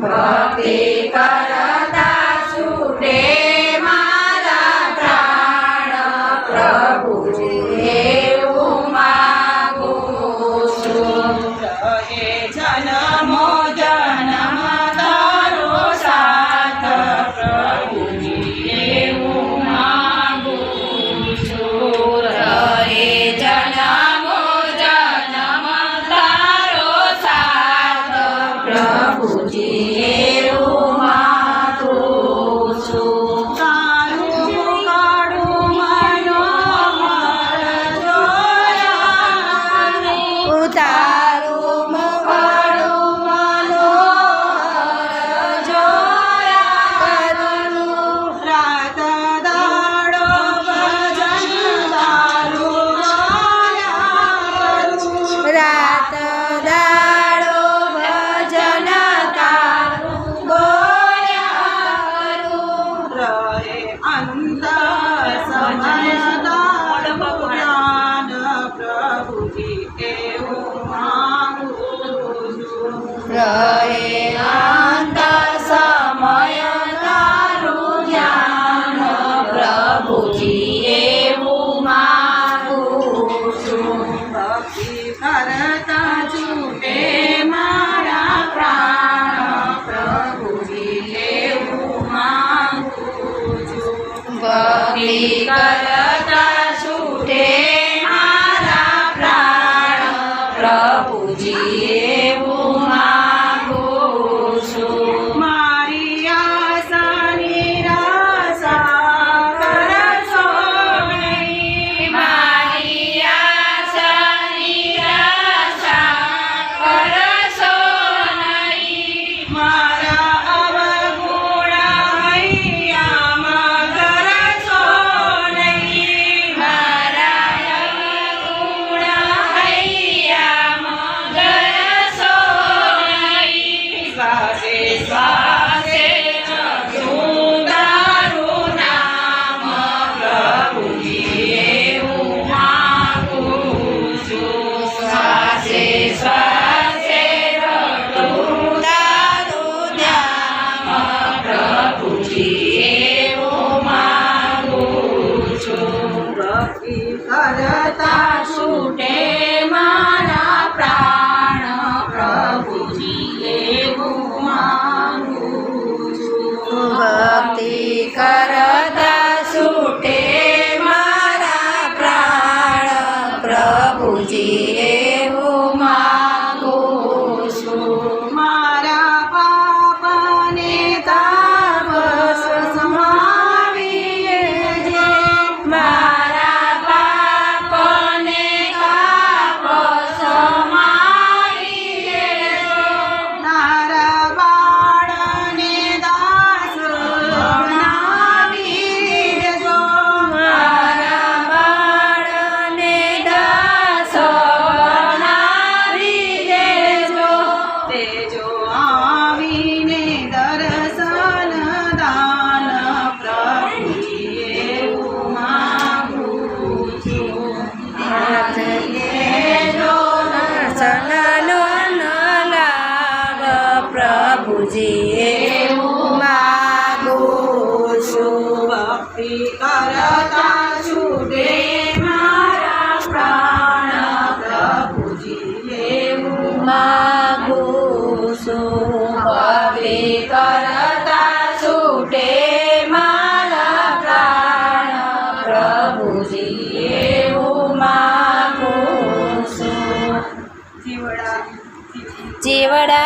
Bye. Prayer. ભક્તિ કરતા છૂટે મારા પ્રાણ. પ્રભુજીએ હું માંગુ છું. ભક્તિ કરતા છૂટે મારા પ્રાણ. પ્રભુજી જે હું માગું છું ભક્તિ કરતા છૂટે મારા પ્રાણ પ્રભુજી એવું માગું છું ભક્તિ કરતા છૂટે મારા પ્રાણ પ્રભુજી એવું માગું છું. જીવડા